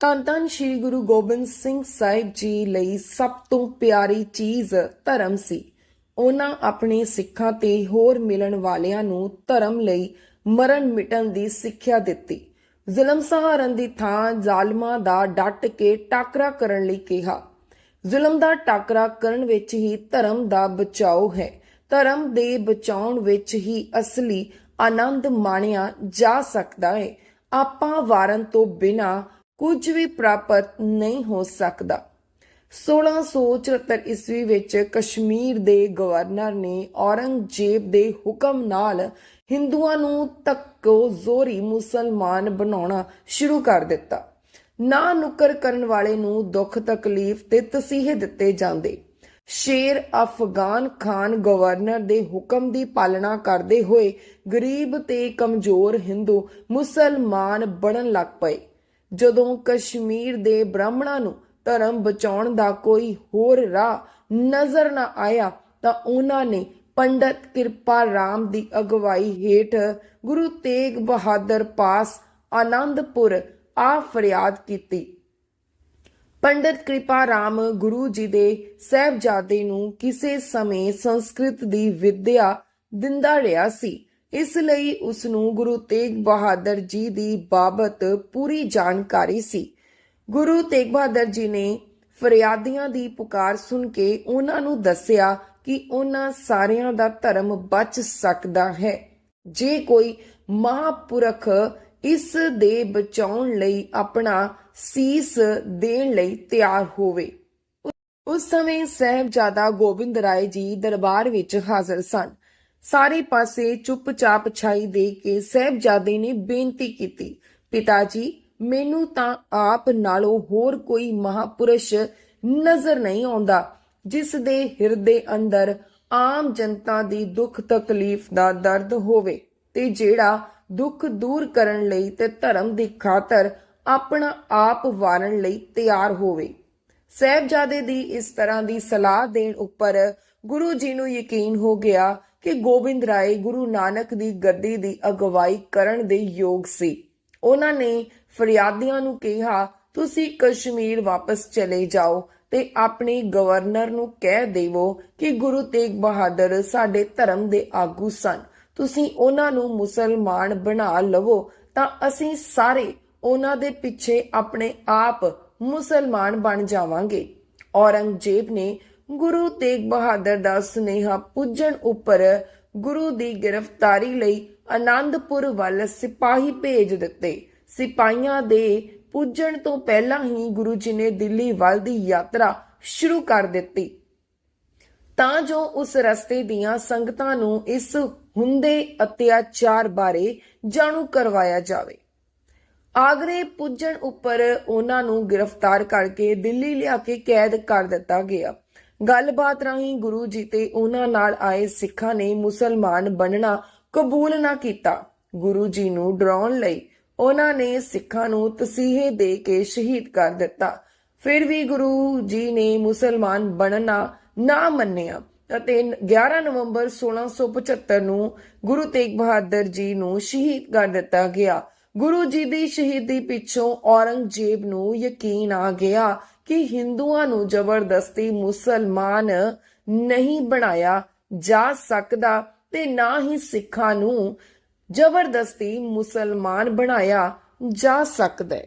ਧੰਨ ਧੰਨ ਸ੍ਰੀ ਗੁਰੂ ਗੋਬਿੰਦ ਸਿੰਘ ਸਾਹਿਬ ਜੀ ਲਈ ਸਭ ਤੋਂ ਪਿਆਰੀ ਚੀਜ਼ ਧਰਮ ਸੀ। ਉਹਨਾਂ ਆਪਣੇ ਸਿੱਖਾਂ ਤੇ ਹੋਰ ਮਿਲਣ ਵਾਲਿਆਂ ਨੂੰ ਧਰਮ ਲਈ ਮਰਨ ਮਿਟਣ ਦੀ ਸਿੱਖਿਆ ਦਿੱਤੀ। ਜ਼ੁਲਮ ਸਹਾਰਨ ਦੀ ਥਾਂ ਜ਼ਾਲਮਾਂ ਦਾ ਡਟ ਕੇ ਟਾਕਰਾ ਕਰਨ ਲਈ ਕਿਹਾ। ਜ਼ੁਲਮ ਦਾ ਟਾਕਰਾ ਕਰਨ ਵਿੱਚ ਹੀ ਧਰਮ ਦਾ ਬਚਾਓ ਹੈ। ਧਰਮ ਦੇ ਬਚਾਉਣ ਵਿੱਚ ਹੀ ਅਸਲੀ ਆਨੰਦ ਮਾਣਿਆ ਜਾ ਸਕਦਾ ਹੈ। ਆਪਾਂ ਵਾਰਨ ਤੋਂ ਬਿਨਾ ਕੁਝ ਵੀ ਪ੍ਰਾਪਤ ਨਹੀਂ ਹੋ ਸਕਦਾ। 1674 ਈਸਵੀ ਵਿੱਚ ਕਸ਼ਮੀਰ ਦੇ ਗਵਰਨਰ ਨੇ ਔਰੰਗਜ਼ੇਬ ਦੇ ਹੁਕਮ ਨਾਲ ਹਿੰਦੂਆਂ ਨੂੰ ਤੱਕੋ ਜ਼ੋਰੀ ਮੁਸਲਮਾਨ ਬਣਾਉਣਾ ਸ਼ੁਰੂ ਕਰ ਦਿੱਤਾ। ਨਾ ਨੁਕਰ ਕਰਨ ਵਾਲੇ ਨੂੰ ਦੁੱਖ ਤਕਲੀਫ ਤੇ ਤਸੀਹੇ ਦਿੱਤੇ ਜਾਂਦੇ। ਸ਼ੇਰ ਅਫਗਾਨ ਖਾਨ ਗਵਰਨਰ ਦੇ ਹੁਕਮ ਦੀ ਪਾਲਣਾ ਕਰਦੇ ਹੋਏ ਗਰੀਬ ਤੇ ਕਮਜ਼ੋਰ ਹਿੰਦੂ ਮੁਸਲਮਾਨ ਬਣਨ ਲੱਗ ਪਏ। ਜਦੋਂ ਕਸ਼ਮੀਰ ਦੇ ਬ੍ਰਾਹਮਣਾਂ ਨੂੰ ਧਰਮ ਬਚਾਉਣ ਦਾ ਕੋਈ ਹੋਰ ਰਾਹ ਨਜ਼ਰ ਨਾ ਆਇਆ, ਤਾਂ ਉਹਨਾਂ ਨੇ ਪੰਡਤ ਕਿਰਪਾ ਰਾਮ ਦੀ ਅਗਵਾਈ ਹੇਠ ਗੁਰੂ ਤੇਗ ਬਹਾਦਰ ਪਾਸ ਆਨੰਦਪੁਰ ਆ ਫਰਿਆਦ ਕੀਤੀ। ਪੰਡਤ ਕਿਰਪਾ ਰਾਮ ਗੁਰੂ ਜੀ ਦੇ ਸਹਿਬਜ਼ਾਦੇ ਨੂੰ ਕਿਸੇ ਸਮੇਂ ਸੰਸਕ੍ਰਿਤ ਦੀ ਵਿਦਿਆ ਦਿੰਦਾ ਰਿਹਾ ਸੀ। ਇਸ ਲਈ ਉਸ ਨੂੰ ਗੁਰੂ ਤੇਗ ਬਹਾਦਰ ਜੀ ਦੀ ਬਾਬਤ ਪੂਰੀ ਜਾਣਕਾਰੀ ਸੀ। ਗੁਰੂ ਤੇਗ ਬਹਾਦਰ ਜੀ ਨੇ ਫਰਿਆਦੀਆਂ ਦੀ ਪੁਕਾਰ ਸੁਣ ਕੇ ਉਹਨਾਂ ਨੂੰ ਦੱਸਿਆ ਕਿ ਉਹਨਾਂ ਸਾਰਿਆਂ ਦਾ ਧਰਮ ਬਚ ਸਕਦਾ ਹੈ। ਜੇ ਕੋਈ ਮਹਾਪੁਰਖ ਇਸ ਦੇ ਬਚਾਉਣ ਲਈ ਆਪਣਾ ਸੀਸ ਦੇਣ ਲਈ ਤਿਆਰ ਹੋਵੇ। ਉਸ ਸਮੇਂ ਸਹਿਬਜ਼ਾਦਾ ਗੋਬਿੰਦ ਰਾਏ ਜੀ ਦਰਬਾਰ ਵਿੱਚ ਹਾਜ਼ਰ ਸਨ। ਸਾਰੇ ਪਾਸੇ ਚੁੱਪਚਾਪ ਛਾਈ ਦੇ ਕੇ ਸਹਿਬਜ਼ਾਦੇ ਨੇ ਬੇਨਤੀ ਕੀਤੀ ਪਿਤਾ ਜੀ ਮੈਨੂੰ ਤਾਂ ਆਪ ਨਾਲੋਂ ਹੋਰ ਕੋਈ ਮਹਾਪੁਰਸ਼ ਨਜ਼ਰ ਨਹੀਂ ਆਉਂਦਾ, ਜਿਸ ਦੇ ਹਿਰਦੇ ਅੰਦਰ ਆਮ ਜਨਤਾ ਦੀ ਦੁੱਖ ਤਕਲੀਫ ਦਾ ਦਰਦ ਹੋਵੇ ਤੇ ਜਿਹੜਾ ਦੁੱਖ ਦੂਰ ਕਰਨ ਲਈ ਤੇ ਧਰਮ ਦੀ ਖਾਤਰ ਆਪਣਾ ਆਪ ਵਾਰਨ ਲਈ ਤਿਆਰ ਹੋਵੇ। ਸਹਿਬਜ਼ਾਦੇ ਦੀ ਇਸ ਤਰ੍ਹਾਂ ਦੀ ਸਲਾਹ ਦੇਣ ਉੱਪਰ ਗੁਰੂ ਜੀ ਨੂੰ ਯਕੀਨ ਹੋ ਗਿਆ ਕਿ ਗੋਬਿੰਦ ਰਾਏ ਗੁਰੂ ਨਾਨਕ ਦੀ ਗੱਦੀ ਦੀ ਅਗਵਾਈ ਕਰਨ ਦੇ ਯੋਗ ਸੀ। ਉਹਨਾਂ ਨੇ ਫਰਿਆਦੀਆਂ ਨੂੰ ਕਿਹਾ, ਤੁਸੀਂ ਕਸ਼ਮੀਰ ਵਾਪਸ ਚਲੇ ਜਾਓ ਤੇ ਆਪਣੇ ਗਵਰਨਰ ਨੂੰ ਕਹਿ ਦੇਵੋ ਕਿ ਗੁਰੂ ਤੇਗ ਬਹਾਦਰ ਸਾਡੇ ਧਰਮ ਦੇ ਆਗੂ ਸਨ। ਤੁਸੀਂ ਉਹਨਾਂ ਨੂੰ ਮੁਸਲਮਾਨ ਬਣਾ ਲਵੋ ਤਾਂ ਅਸੀਂ ਸਾਰੇ ਉਹਨਾਂ ਦੇ ਪਿੱਛੇ ਆਪਣੇ ਆਪ ਮੁਸਲਮਾਨ ਬਣ ਜਾਵਾਂਗੇ। ਔਰੰਗਜ਼ੇਬ ਨੇ ਗੁਰੂ ਤੇਗ ਬਹਾਦਰ ਦਾ ਸੁਨੇਹਾ ਪੁੱਜਣ ਉੱਪਰ ਗੁਰੂ ਦੀ ਗ੍ਰਿਫਤਾਰੀ ਲਈ ਆਨੰਦਪੁਰ ਵੱਲ ਸਿਪਾਹੀ ਭੇਜ ਦਿੱਤੇ। ਸਿਪਾਹੀਆਂ ਦੇ ਪੁੱਜਣ ਤੋਂ ਪਹਿਲਾਂ ਹੀ ਗੁਰੂ ਜੀ ਨੇ ਦਿੱਲੀ ਵੱਲ ਦੀ ਯਾਤਰਾ ਸ਼ੁਰੂ ਕਰ ਦਿੱਤੀ। ਤਾਂ ਜੋ ਉਸ ਰਸਤੇ ਦੀਆਂ ਸੰਗਤਾਂ ਨੂੰ ਇਸ ਹੁੰਦੇ ਅਤਿਆਚਾਰ ਬਾਰੇ ਜਾਣੂ ਕਰਵਾਇਆ ਜਾਵੇ। ਆਗਰੇ ਪੁੱਜਣ ਉੱਪਰ ਉਹਨਾਂ ਨੂੰ ਗ੍ਰਿਫਤਾਰ ਕਰਕੇ ਦਿੱਲੀ ਲਿਆ ਕੇ ਕੈਦ ਕਰ ਦਿੱਤਾ ਗਿਆ। ਗੱਲਬਾਤ ਰਾਹੀਂ ਗੁਰੂ ਜੀ ਤੇ ਉਹਨਾਂ ਨਾਲ ਆਏ ਸਿੱਖਾਂ ਨੇ ਮੁਸਲਮਾਨ ਬਣਨਾ ਕਬੂਲ ਨਾ ਕੀਤਾ। ਗੁਰੂ ਜੀ ਨੂੰ ਡਰਾਉਣ ਲਈ ਉਹਨਾਂ ਨੇ ਸਿੱਖਾਂ ਨੂੰ ਤਸੀਹੇ ਦੇ ਕੇ ਸ਼ਹੀਦ ਕਰ ਦਿੱਤਾ। ਫਿਰ ਵੀ ਗੁਰੂ ਜੀ ਨੇ ਮੁਸਲਮਾਨ ਬਣਨਾ ਨਾ ਮੰਨਿਆ ਅਤੇ 11 ਨਵੰਬਰ 1675 ਨੂੰ ਗੁਰੂ ਤੇਗ ਬਹਾਦਰ ਜੀ ਨੂੰ ਸ਼ਹੀਦ ਕਰ ਦਿੱਤਾ ਗਿਆ। ਗੁਰੂ ਜੀ ਦੀ ਸ਼ਹੀਦੀ ਪਿੱਛੋਂ ਔਰੰਗਜ਼ੇਬ ਨੂੰ ਯਕੀਨ ਆ ਗਿਆ ਕਿ ਹਿੰਦੂਆਂ ਨੂੰ ਜ਼ਬਰਦਸਤੀ ਮੁਸਲਮਾਨ ਨਹੀਂ ਬਣਾਇਆ ਜਾ ਸਕਦਾ ਤੇ ਨਾ ਹੀ ਸਿੱਖਾਂ ਨੂੰ ਜ਼ਬਰਦਸਤੀ ਮੁਸਲਮਾਨ ਬਣਾਇਆ ਜਾ ਸਕਦਾ ਹੈ।